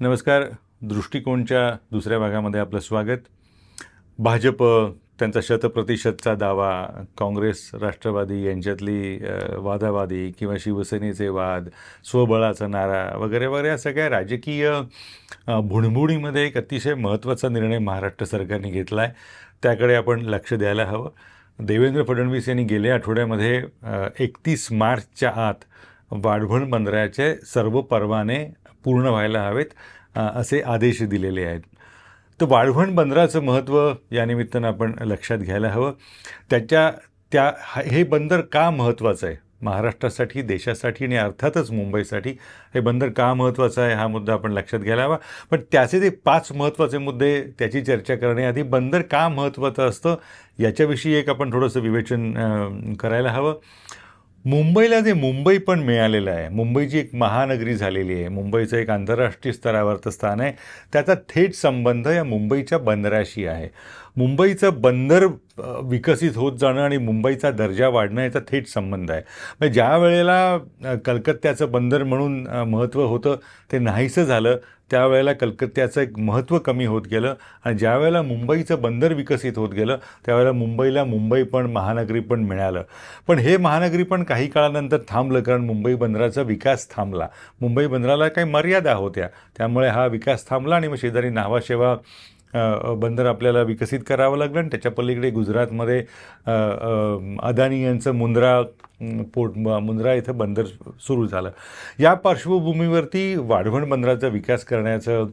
नमस्कार. दृष्टिकोनच्या दुसऱ्या भागामध्ये आपलं स्वागत. भाजप त्यांचा शतप्रतिशतचा दावा काँग्रेस राष्ट्रवादी यांच्यातली वादावादी किंवा शिवसेनेचे वाद स्वबळाचा नारा वगैरे वगैरे या सगळ्या राजकीय भुणभुणीमध्ये एक अतिशय महत्त्वाचा निर्णय महाराष्ट्र सरकारने घेतला आहे त्याकडे आपण लक्ष द्यायला हवं. देवेंद्र फडणवीस यांनी गेल्या आठवड्यामध्ये एकतीस मार्चच्या आत वाढवण बंदराचे सर्व परवाने पूर्ण व्हायला हवेत असे आदेश दिलेले आहेत. तर वाढवण बंदराचं महत्त्व या निमित्तानं आपण लक्षात घ्यायला हवं. त्याच्या त्या हे बंदर का महत्त्वाचं आहे? महाराष्ट्रासाठी देशासाठी आणि अर्थातच मुंबईसाठी हे बंदर का महत्त्वाचं आहे? हा मुद्दा आपण लक्षात घ्यायला हवा. पण त्याचे ते पाच महत्त्वाचे मुद्दे त्याची चर्चा करण्याआधी बंदर का महत्त्वाचं असतं याच्याविषयी एक आपण थोडंसं विवेचन करायला हवं. मुंबईला जे मुंबई पण मिळालेलं आहे मुंबईची एक महानगरी झालेली आहे मुंबईचं एक आंतरराष्ट्रीय स्तरावरचं स्थान आहे त्याचा थेट संबंध या मुंबईच्या बंदराशी आहे. मुंबईचं बंदर विकसित होत जाणं आणि मुंबईचा दर्जा वाढणं याचा थेट संबंध आहे. म्हणजे ज्या वेळेला कलकत्त्याचं बंदर म्हणून महत्त्व होतं ते नाहीसं झालं त्यावेळेला कलकत्त्याचं एक महत्त्व कमी होत गेलं आणि ज्या वेळेला मुंबईचं बंदर विकसित होत गेलं त्यावेळेला मुंबईला मुंबई पण महानगरी पण मिळालं. पण हे महानगरी पण काही काळानंतर थांबलं कारण मुंबई बंदराचा विकास थांबला. मुंबई बंदराला काही मर्यादा होत्या. त्यामुळे हा विकास थांबला आणि मग शेजारी नावाशेवा बंदर आपल्याला विकसित करावं लागलं आणि त्याच्या पलीकडे गुजरातमध्ये अदानी यांचं मुंद्रा पोर्ट मुंद्रा इथं बंदर सुरू झालं. या पार्श्वभूमीवरती वाढवण बंदराचा विकास करण्याचं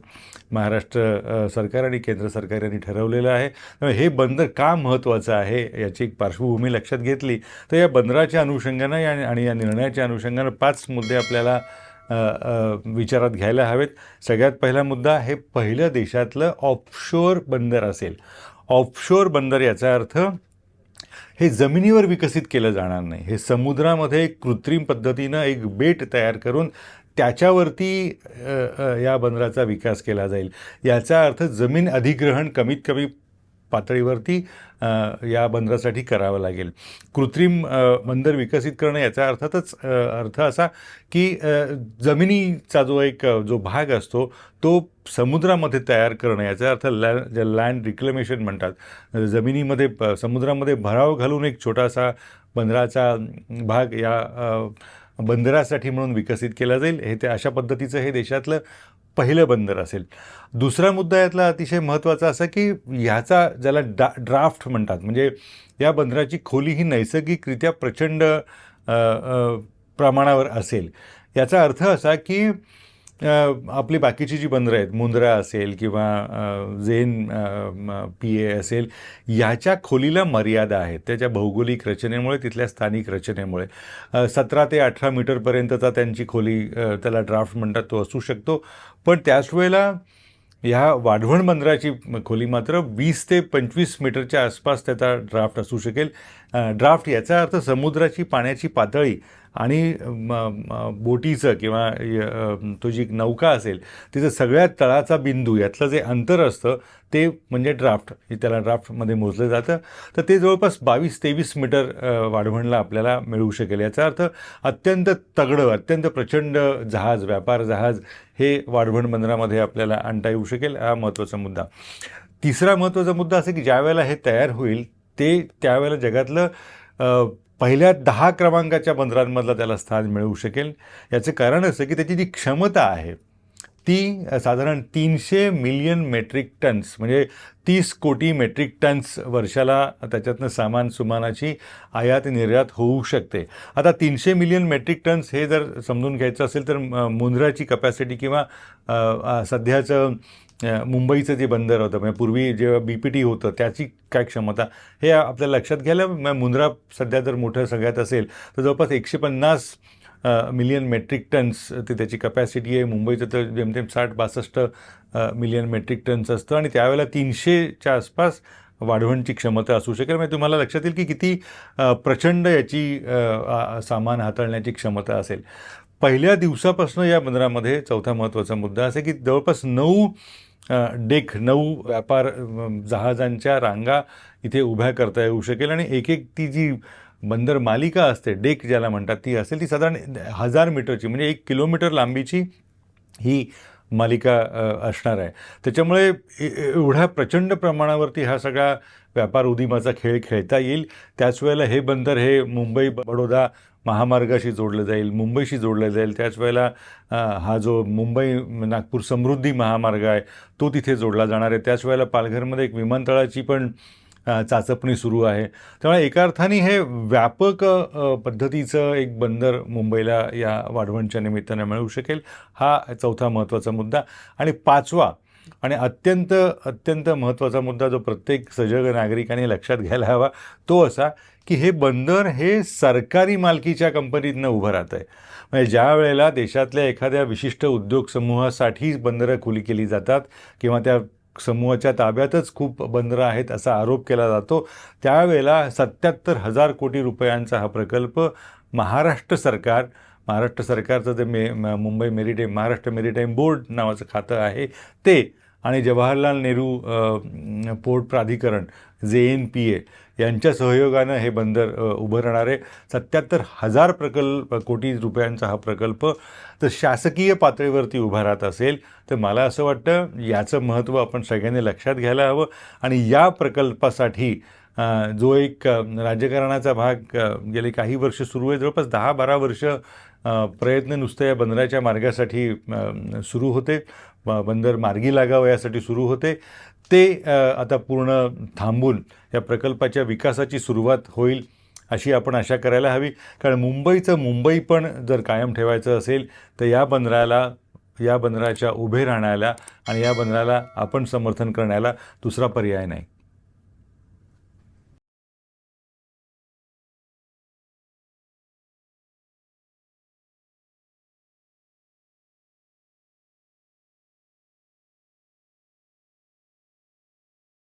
महाराष्ट्र सरकार आणि केंद्र सरकार यांनी ठरवलेलं आहे. हे बंदर का महत्त्वाचं आहे याची एक पार्श्वभूमी लक्षात घेतली. तर या बंदराच्या अनुषंगानं आणि या निर्णयाच्या अनुषंगानं पाच मुद्दे आपल्याला विचारात घ्यायला हवेत. सगळ्यात पहिला मुद्दा हे पहिलं देशातलं ऑफशोअर बंदर असेल. ऑफशोअर बंदर याचा अर्थ हे जमिनीवर विकसित केलं जाणार नाही. हे समुद्रामध्ये एक कृत्रिम पद्धतीनं एक बेट तयार करून त्याच्यावरती या बंदराचा विकास केला जाईल. याचा अर्थ जमीन अधिग्रहण कमीत कमी पातळीवरती या बंदरासाठी करावं लागेल. कृत्रिम बंदर विकसित करणं याचा अर्थातच अर्थ असा की जमिनीचा जो एक जो भाग असतो तो समुद्रामध्ये तयार करणं याचा अर्थ लॅ लँड रिक्लेमेशन म्हणतात जमिनीमध्ये प- समुद्रामध्ये भराव घालून एक छोटासा बंदराचा भाग या बंदरासाठी म्हणून विकसित केला जाईल. हे ते अशा पद्धतीचं हे देशातलं पहिलं बंदर असेल. दुसरा मुद्दा यातला अतिशय महत्त्वाचा असा की ह्याचा ज्याला डा ड्राफ्ट म्हणतात म्हणजे या बंदराची खोली ही नैसर्गिकरित्या प्रचंड प्रमाणावर असेल. याचा अर्थ असा की आपली बाकीची जी बंदरं आहेत मुंद्रा असेल किंवा झेन पी ए असेल याच्या खोलीला मर्यादा आहेत. त्याच्या भौगोलिक रचनेमुळे तिथल्या स्थानिक रचनेमुळे. सतरा ते अठरा मीटरपर्यंतचा त्यांची खोली त्याला ड्राफ्ट म्हणतात तो असू शकतो. पण त्याच वेळेला ह्या वाढवण बंदराची खोली मात्र वीस ते पंचवीस मीटरच्या आसपास त्याचा ड्राफ्ट असू शकेल. ड्राफ्ट याचा अर्थ समुद्राची पाण्याची पातळी आणि बोटीचं किंवा तुझी तो जी नौका असेल तिचं सगळ्यात तळाचा बिंदू यातलं जे अंतर असतं ते म्हणजे ड्राफ्ट. हे त्याला ड्राफ्टमध्ये मोजलं जातं. तर ते जवळपास बावीस तेवीस मीटर वाढवणला आपल्याला मिळू शकेल. याचा अर्थ अत्यंत तगडं अत्यंत प्रचंड जहाज व्यापार जहाज हे वाढवण बंदरामध्ये आपल्याला आणता येऊ शकेल. हा महत्त्वाचा मुद्दा. तिसरा महत्त्वाचा मुद्दा असा की ज्या वेळेला हे तयार होईल ते त्यावेळेला जगातलं पहिल्या दहा क्रमांकाच्या बंदरांमधलं त्याला स्थान मिळू शकेल. याचं कारण असं की त्याची जी क्षमता आहे ती साधारण तीनशे मिलियन मेट्रिक टन्स म्हणजे तीस कोटी मेट्रिक टन्स वर्षाला त्याच्यातनं सामान सुमानाची आयात निर्यात होऊ शकते. आता तीनशे मिलियन मेट्रिक टन्स हे जर समजून घ्यायचं असेल तर मुंद्राची कपॅसिटी किंवा सध्याचं मुंबईचं जे बंदर होतं म्हणजे पूर्वी जेव्हा बी पी टी होतं त्याची काय क्षमता? हे आपल्याला लक्षात घ्यायला मुंद्रा सध्या जर मोठं सगळ्यात असेल तर जवळपास एकशे पन्नास मिलियन मेट्रिक टन्स ते त्याची कपॅसिटी आहे. मुंबईचं तर जेमतेम साठ बासष्ट मिलियन मेट्रिक टन्स असतं आणि त्यावेळेला तीनशेच्या आसपास वाढवणची क्षमता असू शकेल. म्हणजे तुम्हाला लक्षात येईल की किती प्रचंड याची सामान हाताळण्याची क्षमता असेल. पहिल्या दिवसापासून या बंदरामध्ये चौथा महत्त्वाचा मुद्दा असा की जवळपास नऊ डेक नऊ व्यापार जहाजांच्या रांगा इथे उभ्या करता येऊ शकेल आणि एक एक ती जी बंदर मालिका असते डेक ज्याला म्हणतात ती असेल ती साधारण हजार मीटरची म्हणजे एक किलोमीटर लांबीची ही मालिका असणार आहे. त्याच्यामुळे एवढ्या प्रचंड प्रमाणावरती हा सगळा व्यापार उदिमाचा खेळ खेळता येईल. त्याच वेळेला हे बंदर हे मुंबई बडोदा महामार्गाशी जोडलं जाईल मुंबईशी जोडलं जाईल. त्याच वेळेला हा जो मुंबई नागपूर समृद्धी महामार्ग आहे तो तिथे जोडला जाणार आहे. त्याच वेळेला पालघरमध्ये एक विमानतळाची पण चाचपणी सुरू आहे. त्यामुळे एका अर्थाने हे व्यापक पद्धतीचं एक बंदर मुंबईला या वाढवणच्या निमित्तानं मिळू शकेल. हा चौथा महत्त्वाचा मुद्दा. आणि पाचवा आणि अत्यंत अत्यंत महत्त्वाचा मुद्दा जो प्रत्येक सजग नागरिकाने लक्षात घ्यायला हवा तो असा की हे बंदर हे सरकारी मालकीच्या कंपनीतनं उभं राहतं आहे म्हणजे ज्या वेळेला देशातल्या एखाद्या विशिष्ट उद्योग समूहासाठी बंदरं खुली केली जातात किंवा त्या समूहाच्या ताब्यातच खूप बंदरं आहेत असा आरोप केला जातो त्यावेळेला सत्याहत्तर हजार कोटी रुपयांचा हा प्रकल्प महाराष्ट्र सरकार महाराष्ट्र सरकारचं जे मे Mumbai maritime Maharashtra maritime board नावाचं खातं आहे ते आणि जवाहरलाल नेहरू पोर्ट प्राधिकरण जे एन पी ए यांच्या सहयोगानं हे बंदर उभं राहणार आहे. सत्याहत्तर हजार प्रकल्प कोटी रुपयांचा हा प्रकल्प तर शासकीय पातळीवरती उभा राहत असेल तर मला असं वाटतं याचं महत्त्व आपण सगळ्यांनी लक्षात घ्यायला हवं आणि या प्रकल्पासाठी जो एक राजकारणाचा भाग गेले काही वर्ष सुरू आहे. जवळपास दहा बारा वर्ष प्रयत्न नुसतं या बंदराच्या मार्गासाठी सुरू होते. बंदर मार्गी लागावं यासाठी सुरू होते. ते आता पूर्ण थांबून या प्रकल्पाच्या विकासाची सुरुवात होईल अशी आपण आशा करायला हवी. कारण मुंबईचं मुंबई पण जर कायम ठेवायचं असेल तर या बंदराला या बंदराच्या उभे राहण्याला आणि या बंदराला आपण समर्थन करण्याला दुसरा पर्याय नाही.